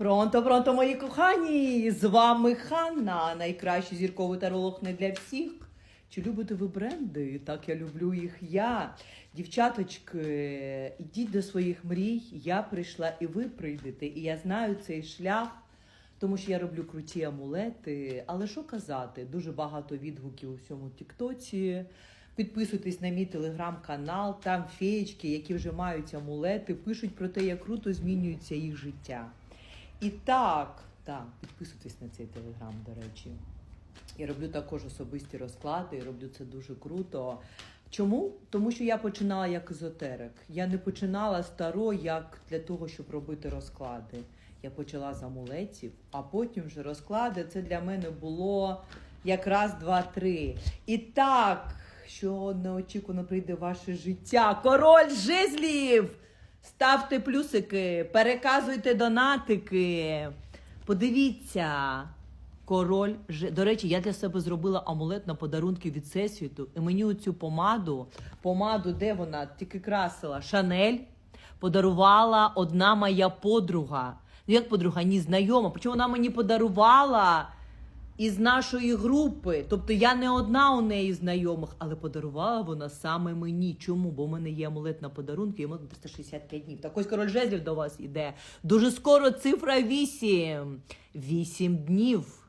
Пронто, пронто, мої кохані! З вами Ханна, найкращий зірковий таролог не для всіх. Чи любите ви бренди? Так я люблю їх я. Дівчаточки, ідіть до своїх мрій. Я прийшла і ви прийдете. І я знаю цей шлях, тому що я роблю круті амулети. Але що казати? Дуже багато відгуків у всьому Тіктоці. Підписуйтесь на мій телеграм-канал, там феєчки, які вже мають амулети, пишуть про те, як круто змінюється їх життя. І так, так, підписуйтесь на цей телеграм, до речі. Я роблю також особисті розклади, і роблю це дуже круто. Чому? Тому що я починала як езотерик. Я не починала старо як для того, щоб робити розклади. Я почала з амулетів, а потім вже розклади. Це для мене було як раз, два, три. І так, що неочікувано прийде ваше життя. Король жезлів! Ставте плюсики, переказуйте донатики. Подивіться. Король Ж. До речі, я для себе зробила амулет на подарунки від Всесвіту. І мені оцю помаду, помаду, де вона тільки красила, Шанель, подарувала одна моя подруга. Ну, як подруга, ні, знайома. Причому вона мені подарувала із нашої групи. Тобто я не одна у неї знайомих, але подарувала вона саме мені. Чому? Бо в мене є амулет на подарунки, йому 365 днів. Так ось король жезлів до вас іде. Дуже скоро цифра 8. 8 днів.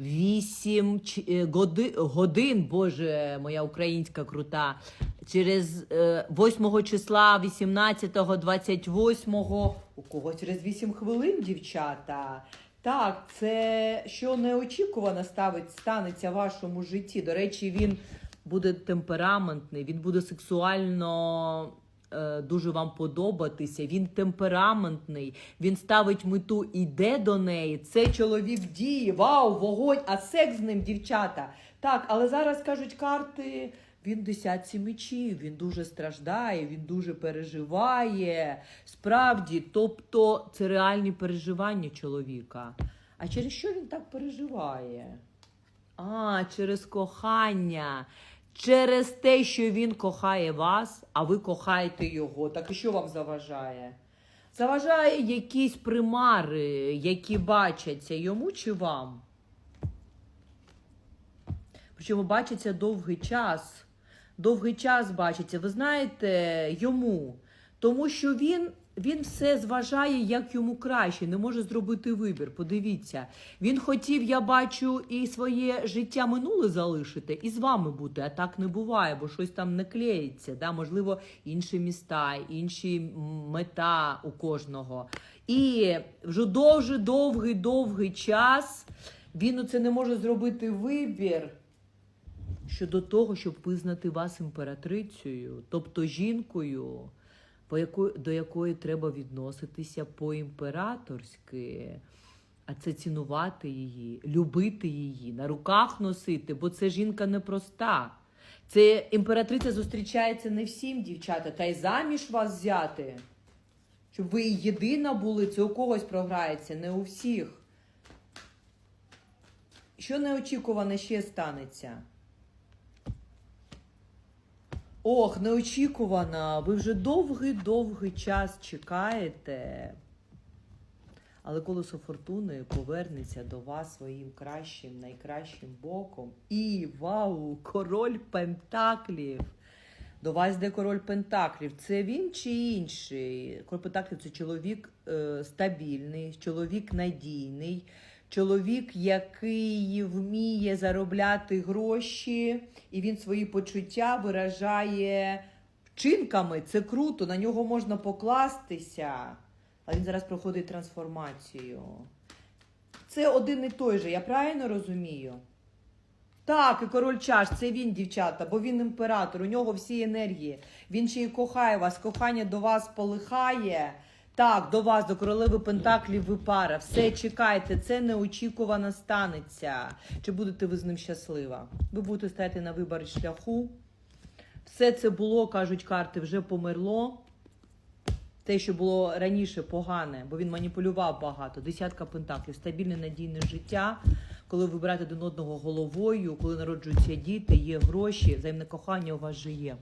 Вісім е, годи, годин, боже, моя українська крута. Через е, 8 числа, 18-го, 28-го, у когось через 8 хвилин, дівчата. Так, це що неочікувано ставить, станеться в вашому житті. До речі, він буде темпераментний, він буде сексуально е, дуже вам подобатися. Він темпераментний, він ставить мету, іде до неї. Це чоловік діє. Вау, вогонь, а секс з ним, дівчата. Так, але зараз кажуть карти. Він десятці мечів, він дуже страждає, він дуже переживає. Справді, тобто це реальні переживання чоловіка. А через що він так переживає? А, через кохання. Через те, що він кохає вас, а ви кохаєте його. Так і що вам заважає? Заважає якісь примари, які бачаться йому чи вам? Причому бачиться довгий час. Довгий час бачиться. Ви знаєте, йому. Тому що він, він все зважає, як йому краще, не може зробити вибір. Подивіться, він хотів, я бачу, і своє життя минуле залишити, і з вами бути. А так не буває, бо щось там не клеїться. Да? Можливо, інші міста, інші мета у кожного. І вже дуже довгий, довгий час він оце не може зробити вибір щодо того, щоб визнати вас імператрицею, тобто жінкою, по яко- до якої треба відноситися по-імператорськи. А це цінувати її, любити її, на руках носити, бо це жінка непроста. Це імператриця зустрічається не всім, дівчата, та й заміж вас взяти. Щоб ви єдина були, це у когось програється, не у всіх. Що неочікуване ще станеться? Ох, неочікувано. Ви вже довгий-довгий час чекаєте. Але колесо фортуни повернеться до вас своїм кращим, найкращим боком. І вау, король Пентаклів. До вас йде король Пентаклів. Це він чи інший? Король Пентаклів це чоловік е, стабільний, чоловік надійний, чоловік, який вміє заробляти гроші, і він свої почуття виражає вчинками. Це круто, на нього можна покластися. А він зараз проходить трансформацію. Це один і той же, я правильно розумію? Так, і король чаш, це він, дівчата, бо він імператор, у нього всі енергії. Він ще й кохає вас, кохання до вас полихає. Так, до вас, до королеви Пентаклів ви пара. Все чекайте, це неочікувано станеться. Чи будете ви з ним щаслива? Ви будете стояти на виборі шляху. Все це було, кажуть карти, вже померло. Те, що було раніше погане, бо він маніпулював багато. Десятка пентаклів, стабільне надійне життя, коли ви берете один одного головою, коли народжуються діти, є гроші, взаємне кохання у вас же є.